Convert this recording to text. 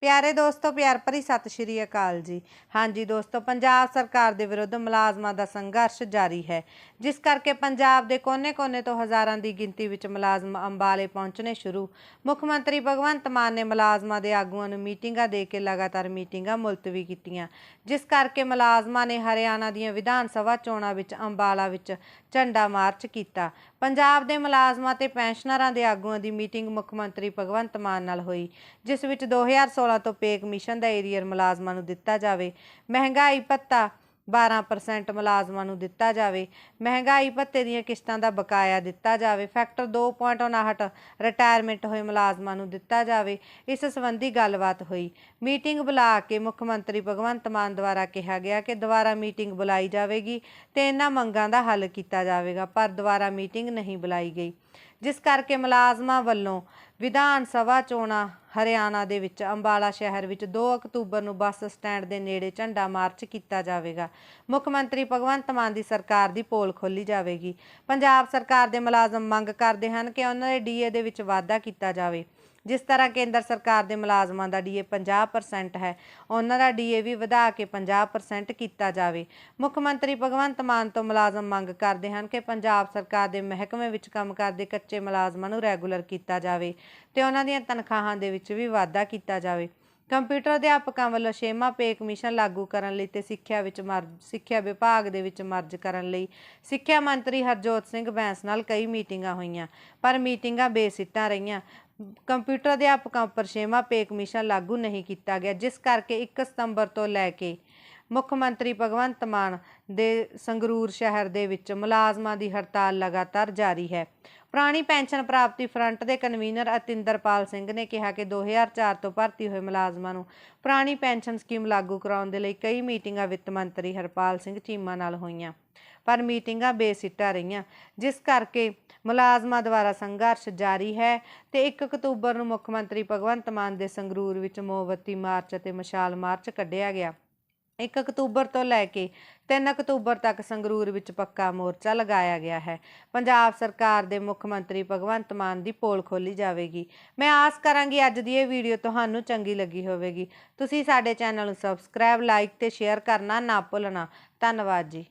ਪਿਆਰੇ ਦੋਸਤੋ, ਪਿਆਰ ਭਰੀ ਸਤਿ ਸ਼੍ਰੀ ਅਕਾਲ ਜੀ। ਹਾਂਜੀ ਦੋਸਤੋ, ਪੰਜਾਬ ਸਰਕਾਰ ਦੇ ਵਿਰੁੱਧ ਮੁਲਾਜ਼ਮਾਂ ਦਾ ਸੰਘਰਸ਼ ਜਾਰੀ ਹੈ। ਜਿਸ ਕਰਕੇ ਪੰਜਾਬ ਦੇ ਕੋਨੇ-ਕੋਨੇ ਤੋਂ ਹਜ਼ਾਰਾਂ ਦੀ ਗਿਣਤੀ ਵਿੱਚ ਮੁਲਾਜ਼ਮ ਅੰਬਾਲੇ ਪਹੁੰਚਣੇ ਸ਼ੁਰੂ। ਮੁੱਖ ਮੰਤਰੀ ਭਗਵੰਤ ਮਾਨ ਨੇ ਮੁਲਾਜ਼ਮਾਂ ਦੇ ਆਗੂਆਂ ਨੂੰ ਮੀਟਿੰਗਾਂ ਦੇ ਕੇ ਲਗਾਤਾਰ ਮੀਟਿੰਗਾਂ ਮੁਲਤਵੀ ਕੀਤੀਆਂ। ਜਿਸ ਕਰਕੇ ਮੁਲਾਜ਼ਮਾਂ ਨੇ ਹਰਿਆਣਾ ਦੀਆਂ ਵਿਧਾਨ ਸਭਾ ਚੋਣਾਂ ਵਿੱਚ ਅੰਬਾਲਾ ਵਿੱਚ ਝੰਡਾ ਮਾਰਚ ਕੀਤਾ। ਪੰਜਾਬ ਦੇ ਮੁਲਾਜ਼ਮਾਂ ਤੇ ਪੈਨਸ਼ਨਰਾਂ ਦੇ ਆਗੂਆਂ ਦੀ ਮੀਟਿੰਗ ਮੁੱਖ ਮੰਤਰੀ ਭਗਵੰਤ ਮਾਨ ਨਾਲ ਹੋਈ, ਜਿਸ ਵਿੱਚ 2016 ਤੋਂ ਪੇ ਕਮਿਸ਼ਨ ਦਾ ਏਰੀਅਰ ਮੁਲਾਜ਼ਮਾਂ ਨੂੰ ਦਿੱਤਾ ਜਾਵੇ। ਮਹਿੰਗਾਈ ਭੱਤਾ 12% ਮੁਲਾਜ਼ਮਾਂ ਨੂੰ ਦਿੱਤਾ ਜਾਵੇ, ਮਹਿੰਗਾਈ ਭੱਤੇ ਦੀਆਂ ਕਿਸ਼ਤਾਂ ਦਾ ਬਕਾਇਆ ਦਿੱਤਾ ਜਾਵੇ ਫੈਕਟਰ 2.59 ਰਿਟਾਇਰਮੈਂਟ ਹੋਏ ਮੁਲਾਜ਼ਮਾਂ ਨੂੰ ਦਿੱਤਾ ਜਾਵੇ, ਇਸ ਸੰਬੰਧੀ ਗੱਲਬਾਤ ਹੋਈ। ਮੀਟਿੰਗ ਬੁਲਾ ਕੇ ਮੁੱਖ ਮੰਤਰੀ ਭਗਵੰਤ ਮਾਨ ਦੁਆਰਾ ਕਿਹਾ ਗਿਆ ਕਿ ਦੁਬਾਰਾ ਮੀਟਿੰਗ ਬੁਲਾਈ ਜਾਵੇਗੀ ਤੇ ਇਹਨਾਂ ਮੰਗਾਂ ਦਾ ਹੱਲ ਕੀਤਾ ਜਾਵੇਗਾ, ਪਰ ਦੁਬਾਰਾ ਮੀਟਿੰਗ ਨਹੀਂ ਬੁਲਾਈ ਗਈ। ਜਿਸ ਕਰਕੇ ਮੁਲਾਜ਼ਮਾਂ ਵੱਲੋਂ ਵਿਧਾਨ ਸਭਾ ਚੋਣਾਂ ਹਰਿਆਣਾ ਦੇ ਵਿੱਚ, ਅੰਬਾਲਾ ਸ਼ਹਿਰ ਵਿੱਚ 2 ਅਕਤੂਬਰ ਨੂੰ ਬੱਸ ਸਟੈਂਡ ਦੇ ਨੇੜੇ ਝੰਡਾ ਮਾਰਚ ਕੀਤਾ ਜਾਵੇਗਾ। ਮੁੱਖ ਮੰਤਰੀ ਭਗਵੰਤ ਮਾਨ ਦੀ ਸਰਕਾਰ ਦੀ ਪੋਲ ਖੋਲੀ ਜਾਵੇਗੀ। ਪੰਜਾਬ ਸਰਕਾਰ ਦੇ ਮੁਲਾਜ਼ਮ ਮੰਗ ਕਰਦੇ ਹਨ ਕਿ ਉਹਨਾਂ ਦੇ ਡੀਏ ਦੇ ਵਿੱਚ ਵਾਧਾ ਕੀਤਾ ਜਾਵੇ। ਜਿਸ ਤਰ੍ਹਾਂ ਕੇਂਦਰ ਸਰਕਾਰ ਦੇ ਮੁਲਾਜ਼ਮਾਂ ਦਾ ਡੀਏ 50% ਹੈ, ਉਹਨਾਂ ਦਾ ਡੀਏ ਵੀ ਵਧਾ ਕੇ 50% ਕੀਤਾ ਜਾਵੇ। ਮੁੱਖ ਮੰਤਰੀ ਭਗਵੰਤ ਮਾਨ ਤੋਂ ਮੁਲਾਜ਼ਮ ਮੰਗ ਕਰਦੇ ਹਨ ਕਿ ਪੰਜਾਬ ਸਰਕਾਰ ਦੇ ਮਹਿਕਮੇ ਵਿੱਚ ਕੰਮ ਕਰਦੇ ਕੱਚੇ ਮੁਲਾਜ਼ਮਾਂ ਨੂੰ ਰੈਗੂਲਰ ਕੀਤਾ ਜਾਵੇ ਤੇ ਉਹਨਾਂ ਦੀਆਂ ਤਨਖਾਹਾਂ ਦੇ ਵਿੱਚ ਵੀ ਵਾਧਾ ਕੀਤਾ ਜਾਵੇ। ਕੰਪਿਊਟਰ ਅਧਿਆਪਕਾਂ ਵੱਲੋਂ ਛੇਵਾਂ ਪੇ ਕਮਿਸ਼ਨ ਲਾਗੂ ਕਰਨ ਲਈ ਤੇ ਸਿੱਖਿਆ ਵਿੱਚ ਮਰਜ ਸਿੱਖਿਆ ਵਿਭਾਗ ਦੇ ਵਿੱਚ ਮਰਜ ਕਰਨ ਲਈ ਸਿੱਖਿਆ ਮੰਤਰੀ ਹਰਜੋਤ ਸਿੰਘ ਬੈਂਸ ਨਾਲ ਕਈ ਮੀਟਿੰਗਾਂ ਹੋਈਆਂ, ਪਰ ਮੀਟਿੰਗਾਂ ਬੇਸਿੱਟਾਂ ਰਹੀਆਂ। ਕੰਪਿਊਟਰ ਅਧਿਆਪਕਾਂ ਉੱਪਰ ਛੇਵਾਂ ਪੇ ਕਮਿਸ਼ਨ ਲਾਗੂ ਨਹੀਂ ਕੀਤਾ ਗਿਆ, ਜਿਸ ਕਰਕੇ 1 ਸਤੰਬਰ ਤੋਂ ਲੈ ਕੇ ਮੁੱਖ ਮੰਤਰੀ ਭਗਵੰਤ ਮਾਨ ਦੇ ਸੰਗਰੂਰ ਸ਼ਹਿਰ ਦੇ ਵਿੱਚ ਮੁਲਾਜ਼ਮਾਂ ਦੀ ਹੜਤਾਲ ਲਗਾਤਾਰ ਜਾਰੀ ਹੈ। ਪੁਰਾਣੀ ਪੈਨਸ਼ਨ ਪ੍ਰਾਪਤੀ ਫਰੰਟ ਦੇ ਕਨਵੀਨਰ ਅਤਿੰਦਰਪਾਲ ਸਿੰਘ ਨੇ ਕਿਹਾ ਕਿ 2004 ਤੋਂ ਭਰਤੀ ਹੋਏ ਮੁਲਾਜ਼ਮਾਂ ਨੂੰ ਪੁਰਾਣੀ ਪੈਨਸ਼ਨ ਸਕੀਮ ਲਾਗੂ ਕਰਾਉਣ ਦੇ ਲਈ ਕਈ ਮੀਟਿੰਗਾਂ ਵਿੱਤ ਮੰਤਰੀ ਹਰਪਾਲ ਸਿੰਘ ਚੀਮਾ ਨਾਲ ਹੋਈਆਂ। ਪਰ ਮੀਟਿੰਗਾਂ ਬੇਸਿੱਟਾ ਰਹੀਆਂ, ਜਿਸ ਕਰਕੇ ਮੁਲਾਜ਼ਮਾਂ ਦੁਆਰਾ ਸੰਘਰਸ਼ ਜਾਰੀ ਹੈ ਤੇ 1 ਅਕਤੂਬਰ ਨੂੰ ਮੁੱਖ ਮੰਤਰੀ ਭਗਵੰਤ ਮਾਨ ਦੇ ਸੰਗਰੂਰ ਵਿੱਚ ਮੋਮਬੱਤੀ ਮਾਰਚ ਅਤੇ ਮਸ਼ਾਲ ਮਾਰਚ ਕੱਢਿਆ ਗਿਆ। 1 ਅਕਤੂਬਰ ਤੋਂ ਲੈ ਕੇ 3 ਅਕਤੂਬਰ ਤੱਕ ਸੰਗਰੂਰ ਵਿੱਚ ਪੱਕਾ ਮੋਰਚਾ ਲਗਾਇਆ ਗਿਆ ਹੈ। ਪੰਜਾਬ ਸਰਕਾਰ ਦੇ ਮੁੱਖ ਮੰਤਰੀ ਭਗਵੰਤ ਮਾਨ ਦੀ ਪੋਲ ਖੋਲੀ ਜਾਵੇਗੀ। ਮੈਂ ਆਸ ਕਰਾਂਗੀ ਅੱਜ ਦੀ ਇਹ ਵੀਡੀਓ ਤੁਹਾਨੂੰ ਚੰਗੀ ਲੱਗੀ ਹੋਵੇਗੀ। ਤੁਸੀਂ ਸਾਡੇ ਚੈਨਲ ਨੂੰ ਸਬਸਕ੍ਰਾਈਬ ਲਾਈਕ ਤੇ ਸ਼ੇਅਰ ਕਰਨਾ ਨਾ ਭੁੱਲਣਾ। ਧੰਨਵਾਦ ਜੀ।